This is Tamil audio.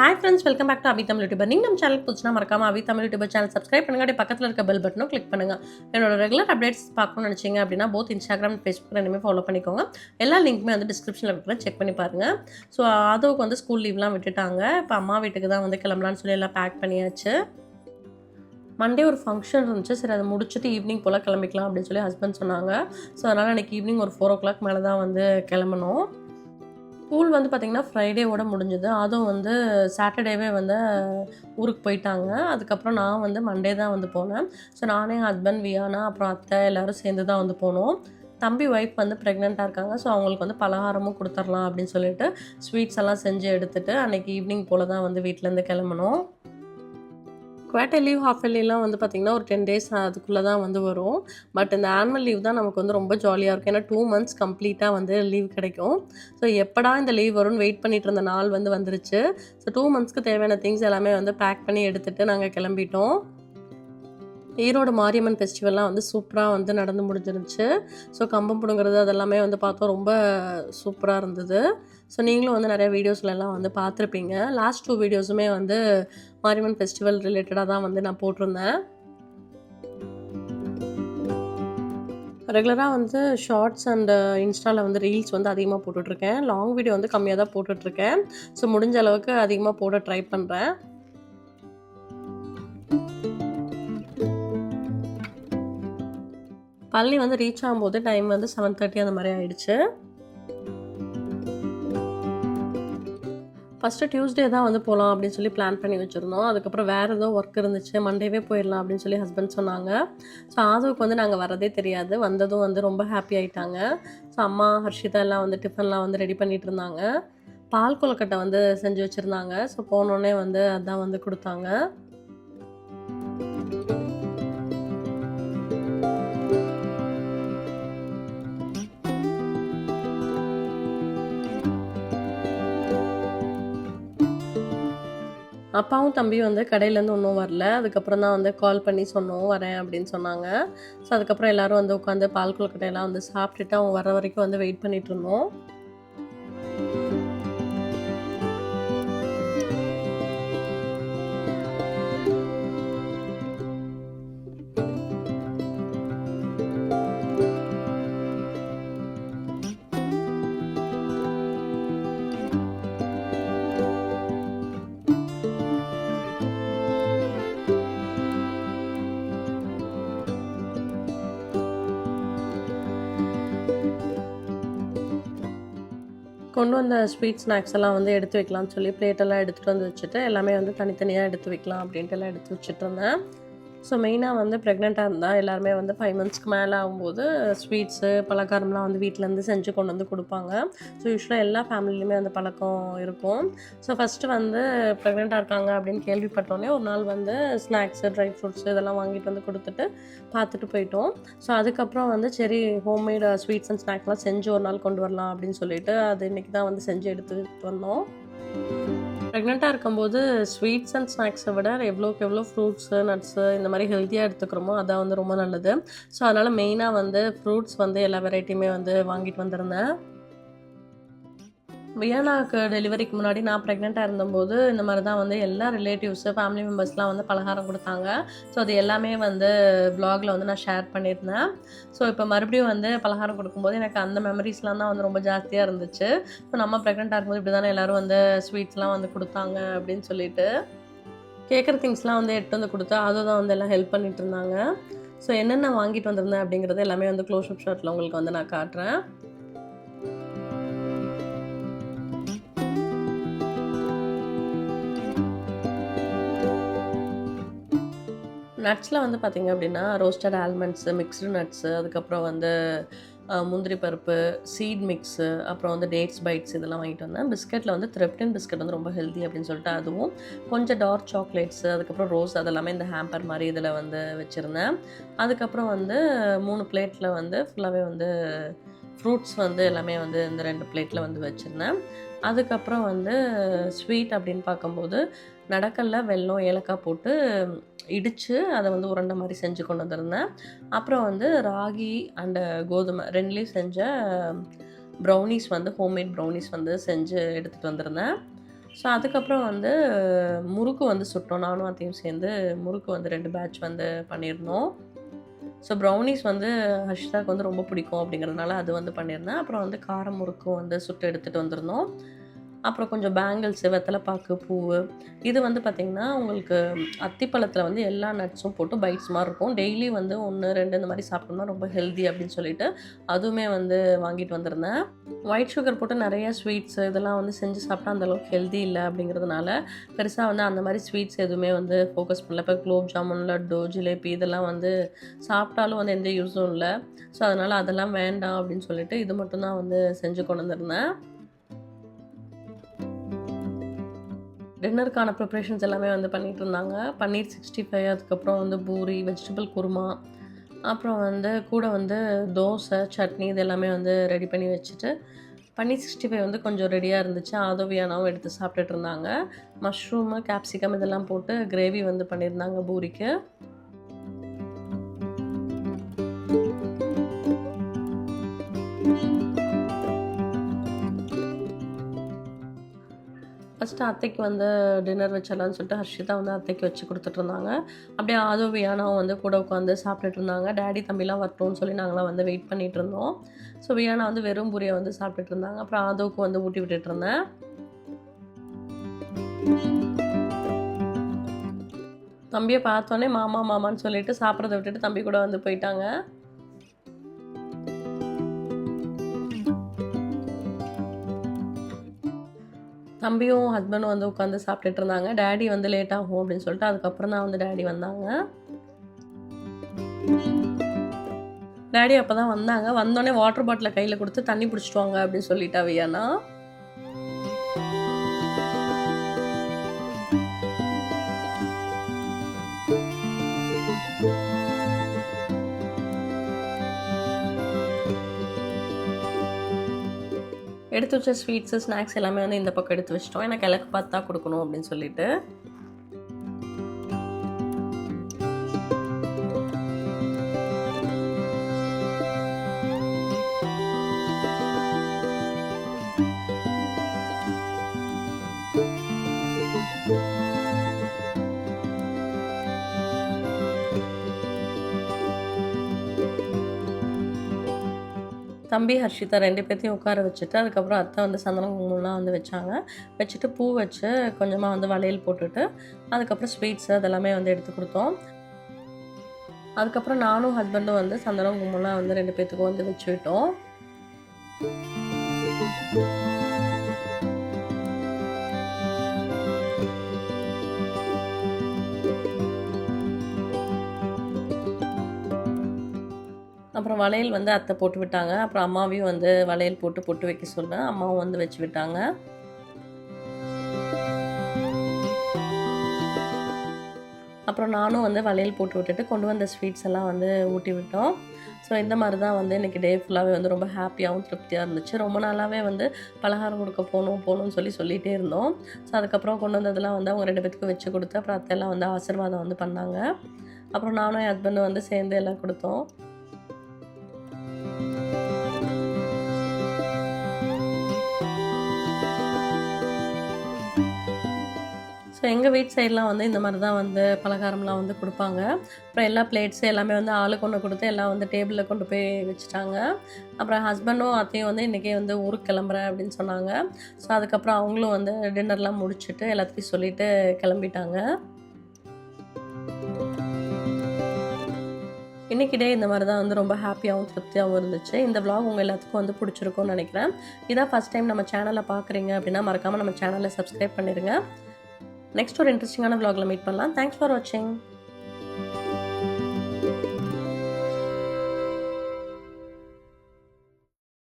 Hi friends welcome back to Abi Tamil YouTuber நீங்கள் நம்ம சேனல் புதுசுனா மறக்காம Abi Tamil YouTuber channel subscribe பண்ணுங்க. அப்படியே பக்கத்தில் இருக்க பெல் பட்டனும் கிளிக் பண்ணுங்கள் என்னோட ரெகுலர் அப்டேட்ஸ் பார்க்கணும்னு நினச்சிங்க அப்படின்னா போத் இன்ஸ்டாகிராம் ஃபேஸ்புக் ரெண்டுமே ஃபாலோ பண்ணிக்கோங்க. எல்லா லிங்க்குமே வந்து டிஸ்கிரிப்ஷனில் இருக்கிற செக் பண்ணி பாருங்கள் ஸோ அதுவுக்கு வந்து ஸ்கூல் லீவ்லாம் விட்டுட்டாங்க. இப்போ அம்மா வீட்டுக்கு தான் வந்து கிளம்பலான்னு சொல்லி எல்லாம் பேக் பண்ணியாச்சு. மண்டே ஒரு ஃபங்க்ஷன் இருந்துச்சு. சரி அதை முடிச்சுட்டு ஈவினிங் போல் கிளம்பிக்கலாம் அப்படின்னு சொல்லி ஹஸ்பண்ட் சொன்னாங்க. ஸோ அதனால் அன்றைக்கி ஈவினிங் ஒரு ஃபோர் ஓ கிளாக் மேலே தான் வந்து கிளம்பணும். ஸ்கூல் வந்து பார்த்திங்கன்னா ஃப்ரைடேவோட முடிஞ்சுது. அதுவும் வந்து சாட்டர்டேவே வந்து ஊருக்கு போயிட்டாங்க. அதுக்கப்புறம் நான் வந்து மண்டே தான் வந்து போனேன். ஸோ நானே ஹஸ்பண்ட் வியானா அப்புறம் அத்தை எல்லோரும் சேர்ந்து தான் வந்து போனோம். தம்பி ஒய்ஃப் வந்து ப்ரெக்னெண்ட்டாக இருக்காங்க. ஸோ அவங்களுக்கு வந்து பலகாரமும் கொடுத்துர்லாம் அப்படின்னு சொல்லிட்டு ஸ்வீட்ஸ் எல்லாம் செஞ்சு எடுத்துகிட்டு அன்றைக்கி ஈவினிங் போல் தான் வந்து வீட்டிலேருந்து கிளம்பணும் குவார்டர் லீவ் ஹாஃப் லீவ்லாம் வந்து பார்த்திங்கன்னா ஒரு டென் டேஸ் அதுக்குள்ளே தான் வந்து வரும். பட் இந்த ஆனுவல் லீவ் தான் நமக்கு வந்து ரொம்ப ஜாலியாக இருக்கும். ஏன்னா டூ மந்த்ஸ் கம்ப்ளீட்டாக வந்து லீவ் கிடைக்கும். ஸோ எப்படா இந்த லீவ் வரும்னு வெயிட் பண்ணிட்டு இருந்த நாள் வந்து வந்துருச்சு. ஸோ டூ மந்த்ஸ்க்கு தேவையான திங்ஸ் எல்லாமே வந்து பேக் பண்ணி எடுத்துகிட்டு நாங்கள் கிளம்பிட்டோம். ஈரோடு மாரியம்மன் ஃபெஸ்டிவல்லாம் வந்து சூப்பராக வந்து நடந்து முடிஞ்சிருந்துச்சு. ஸோ கம்பம் பிடுங்கிறது அதெல்லாமே வந்து பார்த்தோம் ரொம்ப சூப்பராக இருந்தது. ஸோ நீங்களும் வந்து நிறைய வீடியோஸ்லலாம் வந்து பார்த்துருப்பீங்க. லாஸ்ட் டூ வீடியோஸுமே வந்து மாரியம்மன் ஃபெஸ்டிவல் ரிலேட்டடாக தான் வந்து நான் போட்டிருந்தேன். ரெகுலராக வந்து ஷார்ட்ஸ் அண்ட் இன்ஸ்டாவில் வந்து ரீல்ஸ் வந்து அதிகமாக போட்டுட்ருக்கேன். லாங் வீடியோ வந்து கம்மியாக தான் போட்டுட்ருக்கேன். ஸோ முடிஞ்ச அளவுக்கு அதிகமாக போட ட்ரை பண்ணுறேன் பள்ளி வந்து ரீச் ஆகும்போது டைம் வந்து செவன் தேர்ட்டி அந்த மாதிரி ஆயிடுச்சு. ஃபஸ்ட்டு டியூஸ்டே தான் வந்து போகலாம் அப்படின்னு சொல்லி பிளான் பண்ணி வச்சுருந்தோம். அதுக்கப்புறம் வேறு ஏதோ ஒர்க் இருந்துச்சு. மண்டேவே போயிடலாம் அப்படின்னு சொல்லி ஹஸ்பண்ட் சொன்னாங்க. ஸோ ஆதவுக்கு வந்து நாங்கள் வரதே தெரியாது. வந்ததும் வந்து ரொம்ப ஹாப்பி ஆகிட்டாங்க ஸோ அம்மா ஹர்ஷிதா எல்லாம் வந்து டிஃபன்லாம் வந்து ரெடி பண்ணிகிட்டு இருந்தாங்க. பால் கொலக்கட்டை வந்து செஞ்சு வச்சுருந்தாங்க. ஸோ போனோடனே வந்து அதான் வந்து கொடுத்தாங்க. அப்பாவும் தம்பியும் வந்து கடையிலேருந்து ஒன்றும் வரல. அதுக்கப்புறம் தான் வந்து கால் பண்ணி சொன்னோம் வரேன் அப்படின்னு சொன்னாங்க. ஸோ அதுக்கப்புறம் எல்லோரும் வந்து உட்காந்து பால் கொழுக்கட்டையெல்லாம் வந்து சாப்பிட்டுட்டு அவங்க வர வரைக்கும் வந்து வெயிட் பண்ணிகிட்டு இருந்தோம். கொண்டு வந்த ஸ்வீட் ஸ்நாக்ஸ் எல்லாம் வந்து எடுத்து வைக்கலாம்னு சொல்லி பிளேட்டெல்லாம் எடுத்துகிட்டு வந்து வச்சுட்டு எல்லாமே வந்து தனித்தனியாக எடுத்து வைக்கலாம் அப்படின்ட்டு எல்லாம் எடுத்து வச்சுட்டு இருந்தேன். ஸோ மெயினாக வந்து ப்ரெக்னெண்ட்டாக இருந்தால் எல்லாருமே வந்து ஃபைவ் மந்த்ஸ்க்கு மேலே ஆகும்போது ஸ்வீட்ஸு பலகாரம்லாம் வந்து வீட்டிலேருந்து செஞ்சு கொண்டு வந்து கொடுப்பாங்க. ஸோ யூஸ்வலாக எல்லா ஃபேமிலியிலுமே அந்த பழக்கம் இருக்கும். ஸோ ஃபஸ்ட்டு வந்து ப்ரெக்னெண்ட்டாக இருக்காங்க அப்படின்னு கேள்விப்பட்டோன்னே ஒரு நாள் வந்து ஸ்நாக்ஸு ட்ரை ஃப்ரூட்ஸு இதெல்லாம் வாங்கிட்டு வந்து கொடுத்துட்டு பார்த்துட்டு போயிட்டோம். ஸோ அதுக்கப்புறம் வந்து சரி ஹோம்மேடு ஸ்வீட்ஸ் அண்ட் ஸ்நாக்ஸ்லாம் செஞ்சு ஒரு நாள் கொண்டு வரலாம் அப்படின்னு சொல்லிட்டு அது இன்றைக்கி தான் வந்து செஞ்சு எடுத்துகிட்டு வந்தோம். ப்ரெக்னெண்ட்டாக இருக்கும்போது ஸ்வீட்ஸ் அண்ட் ஸ்நாக்ஸை விட எவ்வளோக்கு எவ்வளோ ஃப்ரூட்ஸு நட்ஸு இந்த மாதிரி ஹெல்த்தியாக எடுத்துக்கிறோமோ அதான் வந்து ரொம்ப நல்லது. ஸோ அதனால் மெயினாக வந்து ஃப்ரூட்ஸ் வந்து எல்லா வெரைட்டியுமே வந்து வாங்கிட்டு வந்திருந்தேன். வியானாக்கு டெலிவரிக்கு முன்னாடி நான் ப்ரெக்னெண்ட்டாக இருந்தபோது இந்த மாதிரி தான் வந்து எல்லா ரிலேட்டிவ்ஸு ஃபேமிலி மெம்பர்ஸ்லாம் வந்து பலகாரம் கொடுத்தாங்க. ஸோ அது எல்லாமே வந்து ப்ளாகில் வந்து நான் ஷேர் பண்ணியிருந்தேன். ஸோ இப்போ மறுபடியும் வந்து பலகாரம் கொடுக்கும்போது எனக்கு அந்த மெமரிஸ்லாம் தான் வந்து ரொம்ப ஜாஸ்தியாக இருந்துச்சு. ஸோ நம்ம ப்ரெக்னெண்ட்டாக இருக்கும்போது இப்படி தானே எல்லோரும் வந்து ஸ்வீட்ஸ்லாம் வந்து கொடுத்தாங்க அப்படின்னு சொல்லிட்டு கேட்குற திங்ஸ்லாம் வந்து எடுத்து வந்து கொடுத்தா அதை தான் வந்து எல்லாம் ஹெல்ப் பண்ணிட்டு இருந்தாங்க. ஸோ என்னென்ன வாங்கிட்டு வந்திருந்தேன் அப்படிங்கிறது எல்லாமே வந்து க்ளோஸ் அப் ஷாட்டில் உங்களுக்கு வந்து நான் காட்டுறேன். நட்ஸில் வந்து பார்த்திங்க அப்படின்னா ரோஸ்டட் ஆல்மண்ட்ஸு மிக்ஸ்டு நட்ஸு அதுக்கப்புறம் வந்து முந்திரி பருப்பு சீட் மிக்ஸு அப்புறம் வந்து டேட்ஸ் பைட்ஸ் இதெல்லாம் வாங்கிட்டு வந்தேன். பிஸ்கெட்டில் வந்து த்ரிப்டின் பிஸ்கட் வந்து ரொம்ப ஹெல்த்தி அப்படின்னு சொல்லிட்டு அதுவும் கொஞ்சம் டார்க் சாக்லேட்ஸு அதுக்கப்புறம் ரோஸ் அதெல்லாமே இந்த ஹேம்பர் மாதிரி இதில் வந்து வச்சுருந்தேன். அதுக்கப்புறம் வந்து மூணு பிளேட்டில் வந்து ஃபுல்லாகவே வந்து ஃப்ரூட்ஸ் வந்து எல்லாமே வந்து இந்த ரெண்டு பிளேட்டில் வந்து வச்சுருந்தேன். அதுக்கப்புறம் வந்து ஸ்வீட் அப்படின்னு பார்க்கும்போது நடக்கல்ல வெல்லம் ஏலக்காய் போட்டு இடித்து அதை வந்து உருண்டை மாதிரி செஞ்சு கொண்டு வந்திருந்தேன். அப்புறம் வந்து ராகி அண்டு கோதுமை ரெண்டுலேயும் செஞ்ச ப்ரௌனிஸ் வந்து ஹோம்மேட் ப்ரௌனிஸ் வந்து செஞ்சு எடுத்துகிட்டு வந்திருந்தேன். ஸோ அதுக்கப்புறம் வந்து முறுக்கு வந்து சுட்டோம். நானும் அத்தையும் சேர்ந்து முறுக்கு வந்து ரெண்டு பேட்ச் வந்து பண்ணியிருந்தோம். ஸோ ப்ரௌனிஸ் வந்து ஹர்ஷிதாவுக்கு வந்து ரொம்ப பிடிக்கும் அப்படிங்கிறதுனால அது வந்து பண்ணியிருந்தேன். அப்புறம் வந்து காரம் முறுக்கும் வந்து சுட்டு எடுத்துகிட்டு வந்திருந்தோம். அப்புறம் கொஞ்சம் பேங்கிள்ஸு வெத்தலைப்பாக்கு பூ இது வந்து பார்த்திங்கன்னா உங்களுக்கு அத்திப்பழத்தில் வந்து எல்லா நட்ஸும் போட்டு பைட்ஸ் மாதிரி இருக்கும். டெய்லி வந்து ஒன்று ரெண்டு இந்த மாதிரி சாப்பிட்டோம்னா ரொம்ப ஹெல்தி அப்படின்னு சொல்லிட்டு அதுவுமே வந்து வாங்கிட்டு வந்திருந்தேன். ஒயிட் சுகர் போட்டு நிறைய ஸ்வீட்ஸ் இதெல்லாம் வந்து செஞ்சு சாப்பிட்டா அந்தளவுக்கு ஹெல்தி இல்லை அப்படிங்கிறதுனால பெருசாக வந்து அந்த மாதிரி ஸ்வீட்ஸ் எதுவுமே வந்து ஃபோக்கஸ் பண்ணல. இப்போ குலோப் ஜாமுன் லட்டு ஜிலேபி இதெல்லாம் வந்து சாப்பிட்டாலும் வந்து எந்த யூஸும் இல்லை. ஸோ அதனால் அதெல்லாம் வேண்டாம் அப்படின்னு சொல்லிட்டு இது மட்டும்தான் வந்து செஞ்சு கொண்டு வந்திருந்தேன். டின்னருக்கான ப்ரிப்ரேஷன்ஸ் எல்லாமே வந்து பண்ணிகிட்டு இருந்தாங்க பன்னீர் சிக்ஸ்டி ஃபைவ் அதுக்கப்புறம் வந்து பூரி வெஜிடபிள் குருமா அப்புறம் வந்து கூட வந்து தோசை சட்னி இது எல்லாமே வந்து ரெடி பண்ணி வச்சுட்டு பன்னீர் சிக்ஸ்டி ஃபைவ் வந்து கொஞ்சம் ரெடியாக இருந்துச்சு. ஆதோவியானாவும் எடுத்து சாப்பிட்டுட்டு இருந்தாங்க. மஷ்ரூமு கேப்சிகம் இதெல்லாம் போட்டு கிரேவி வந்து பண்ணியிருந்தாங்க பூரிக்கு. ஃபஸ்ட்டு அத்தைக்கு வந்து டின்னர் வச்சிடலாம்னு சொல்லிட்டு ஹர்ஷிதா வந்து அத்தைக்கு வச்சு கொடுத்துட்டு இருந்தாங்க அப்படியே ஆதோ வியானாவும் வந்து கூட உட்காந்து சாப்பிட்டுட்டு இருந்தாங்க டேடி தம்பிலாம் வரட்டும்னு சொல்லி நாங்களாம் வந்து வெயிட் பண்ணிகிட்டு இருந்தோம் ஸோ வியானா வந்து வெறும் பூரியை வந்து சாப்பிட்டுட்டு இருந்தாங்க அப்புறம் ஆதோவுக்கு வந்து ஊட்டி விட்டுட்டு இருந்தேன் தம்பியை பார்த்தோன்னே மாமா மாமான்னு சொல்லிட்டு சாப்பிட்றத விட்டுட்டு தம்பி கூட வந்து போயிட்டாங்க. தம்பியும் ஹஸ்பண்டும் வந்து உட்காந்து சாப்பிட்டுட்டு இருந்தாங்க. டேடி வந்து லேட் ஆகும் அப்படின்னு சொல்லிட்டு அதுக்கப்புறம் தான் வந்து டேடி வந்தாங்க. டேடி அப்போ தான் வந்தாங்க. வந்தோடனே வாட்டர் பாட்டிலை கையில் கொடுத்து தண்ணி பிடிச்சிட்டு வாங்க அப்படின்னு சொல்லிட்டா வியானா. எடுத்து வச்ச ஸ்வீட்ஸு ஸ்நாக்ஸ் எல்லாமே வந்து இந்த பக்கம் எடுத்து வச்சிட்டோம். எனக்கு இலக்கு பார்த்தா கொடுக்கணும் அப்படின்னு சொல்லிட்டு. தம்பி ஹர்ஷிதா ரெண்டு பேர்த்தையும் உட்கார வச்சுட்டு அதுக்கப்புறம் அத்தை வந்து சந்தனம் குங்குமம்லாம் வந்து வச்சாங்க. வச்சுட்டு பூ வச்சு கொஞ்சமாக வந்து வளையல் போட்டுட்டு அதுக்கப்புறம் ஸ்வீட்ஸ் அதெல்லாமே வந்து எடுத்து கொடுத்தோம். அதுக்கப்புறம் நானும் ஹஸ்பண்டும் வந்து சந்தனம் குங்குமம்லாம் வந்து ரெண்டு பேர்த்துக்கும் வந்து வச்சு அப்புறம் வளையல் வந்து அத்தை போட்டு விட்டாங்க. அப்புறம் அம்மாவையும் வந்து வளையல் போட்டு பொட்டு வைக்க சொன்னேன் அம்மாவும் வந்து வச்சு விட்டாங்க. அப்புறம் நானும் வந்து வளையல் போட்டு விட்டுட்டு கொண்டு வந்த ஸ்வீட்ஸ் எல்லாம் வந்து ஊட்டி விட்டோம். ஸோ இந்த மாதிரி தான் வந்து இன்றைக்கி டே ஃபுல்லாகவே வந்து ரொம்ப ஹாப்பியாகவும் திருப்தியாக இருந்துச்சு. ரொம்ப நாளாகவே வந்து பலகாரம் கொடுக்க போகணும் போகணும்னு சொல்லி சொல்லிகிட்டே இருந்தோம். ஸோ அதுக்கப்புறம் கொண்டு வந்ததெல்லாம் வந்து அவங்க ரெண்டு பேத்துக்கும் வச்சு கொடுத்து அப்புறம் அத்தையெல்லாம் வந்து ஆசீர்வாதம் வந்து பண்ணாங்க. அப்புறம் நானும் என் ஹஸ்பண்டும் வந்து சேர்ந்து எல்லாம் கொடுத்தோம். ஸோ எங்கள் வீட் சைட்லாம் வந்து இந்த மாதிரி தான் வந்து பலகாரம்லாம் வந்து கொடுப்பாங்க. அப்புறம் எல்லா பிளேட்ஸு எல்லாமே வந்து ஆளுக்கு ஒன்று கொடுத்து எல்லாம் வந்து டேபிளில் கொண்டு போய் வச்சுட்டாங்க. அப்புறம் ஹஸ்பண்டும் அத்தையும் வந்து இன்றைக்கே வந்து ஊருக்கு கிளம்புறேன் அப்படின்னு சொன்னாங்க. ஸோ அதுக்கப்புறம் அவங்களும் வந்து டின்னர்லாம் முடிச்சுட்டு எல்லாத்தையும் சொல்லிவிட்டு கிளம்பிட்டாங்க. இன்றைக்கி டே இந்த மாதிரி தான் வந்து ரொம்ப ஹாப்பியாகவும் திருப்தியாகவும் இருந்துச்சு. இந்த vlog உங்கள் எல்லாத்துக்கும் வந்து பிடிச்சிருக்கும்னு நினைக்கிறேன். இதான் ஃபஸ்ட் டைம் நம்ம சேனலை பார்க்குறீங்க அப்படின்னா மறக்காமல் நம்ம சேனலை சப்ஸ்கிரைப் பண்ணிடுங்க நெக்ஸ்ட் ஒரு இன்ட்ரெஸ்டிங்கான விலாகில் மீட் பண்ணலாம். தேங்க்ஸ் ஃபார் வாட்சிங்